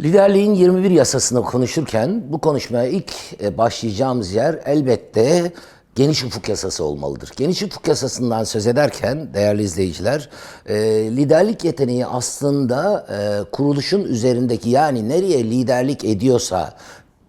Liderliğin 21 yasasını konuşurken bu konuşmaya ilk e, başlayacağımız yer elbette geniş ufuk yasası olmalıdır. Geniş ufuk yasasından söz ederken değerli izleyiciler, e, liderlik yeteneği aslında e, kuruluşun üzerindeki yani nereye liderlik ediyorsa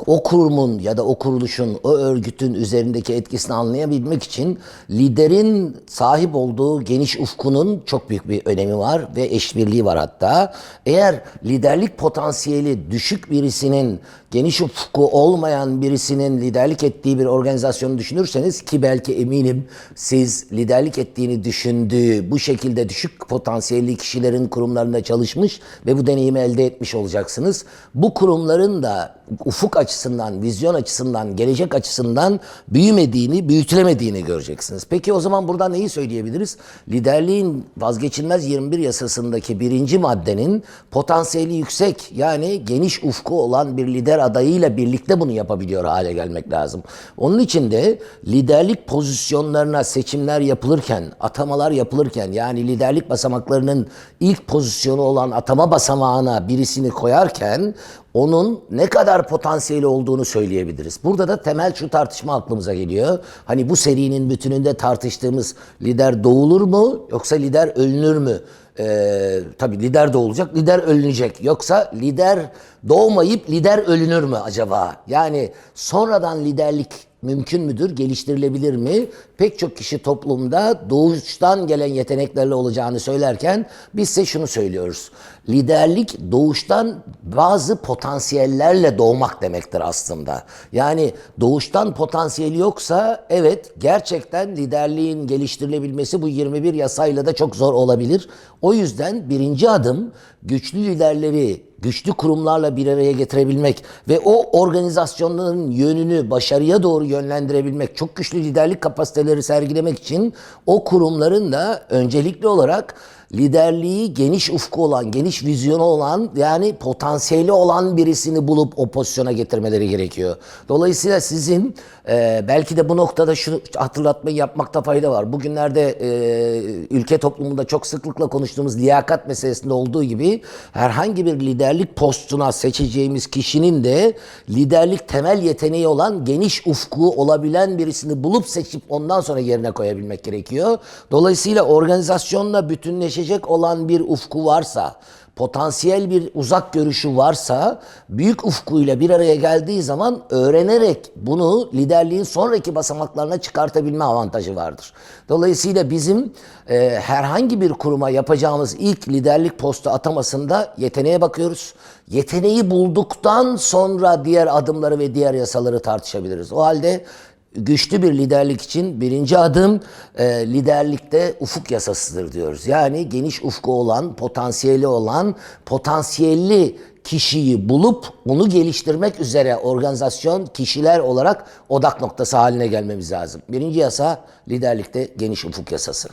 o kurumun ya da o kuruluşun, o örgütün üzerindeki etkisini anlayabilmek için liderin sahip olduğu geniş ufkunun çok büyük bir önemi var ve eşbirliği var hatta. Eğer liderlik potansiyeli düşük birisinin, geniş ufku olmayan birisinin liderlik ettiği bir organizasyonu düşünürseniz ki belki eminim siz liderlik ettiğini düşündüğü bu şekilde düşük potansiyelli kişilerin kurumlarında çalışmış ve bu deneyimi elde etmiş olacaksınız. Bu kurumların da ufuk açısından, vizyon açısından, gelecek açısından büyümediğini, büyütülemediğini göreceksiniz. Peki o zaman buradan neyi söyleyebiliriz? Liderliğin vazgeçilmez 21 yasasındaki birinci maddenin potansiyeli yüksek yani geniş ufku olan bir lider adayıyla birlikte bunu yapabiliyor hale gelmek lazım. Onun için de liderlik pozisyonlarına seçimler yapılırken, atamalar yapılırken yani liderlik basamaklarının ilk pozisyonu olan atama basamağına birisini koyarken onun ne kadar potansiyeli olduğunu söyleyebiliriz. Burada da temel şu tartışma aklımıza geliyor. Hani bu serinin bütününde tartıştığımız lider doğulur mu yoksa lider ölünür mü? Ee, tabii lider doğulacak, lider ölünecek. Yoksa lider doğmayıp lider ölünür mü acaba? Yani sonradan liderlik mümkün müdür, geliştirilebilir mi? Pek çok kişi toplumda doğuştan gelen yeteneklerle olacağını söylerken biz ise şunu söylüyoruz. Liderlik doğuştan bazı potansiyellerle doğmak demektir aslında. Yani doğuştan potansiyeli yoksa evet gerçekten liderliğin geliştirilebilmesi bu 21 yasayla da çok zor olabilir. O yüzden birinci adım güçlü liderleri güçlü kurumlarla bir araya getirebilmek ve o organizasyonların yönünü başarıya doğru yönlendirebilmek, çok güçlü liderlik kapasiteleri sergilemek için o kurumların da öncelikli olarak liderliği geniş ufku olan, geniş vizyonu olan yani potansiyeli olan birisini bulup o pozisyona getirmeleri gerekiyor. Dolayısıyla sizin e, belki de bu noktada şu hatırlatmayı yapmakta fayda var. Bugünlerde e, ülke toplumunda çok sıklıkla konuştuğumuz liyakat meselesinde olduğu gibi herhangi bir liderlik postuna seçeceğimiz kişinin de liderlik temel yeteneği olan geniş ufku olabilen birisini bulup seçip ondan sonra yerine koyabilmek gerekiyor. Dolayısıyla organizasyonla bütünleşecek olan bir ufku varsa, potansiyel bir uzak görüşü varsa büyük ufkuyla bir araya geldiği zaman öğrenerek bunu liderliğin sonraki basamaklarına çıkartabilme avantajı vardır. Dolayısıyla bizim e, herhangi bir kuruma yapacağımız ilk liderlik postu atamasında yeteneğe bakıyoruz. Yeteneği bulduktan sonra diğer adımları ve diğer yasaları tartışabiliriz. O halde güçlü bir liderlik için birinci adım e, liderlikte ufuk yasasıdır diyoruz. Yani geniş ufku olan, potansiyeli olan, potansiyelli kişiyi bulup onu geliştirmek üzere organizasyon, kişiler olarak odak noktası haline gelmemiz lazım. Birinci yasa liderlikte geniş ufuk yasası.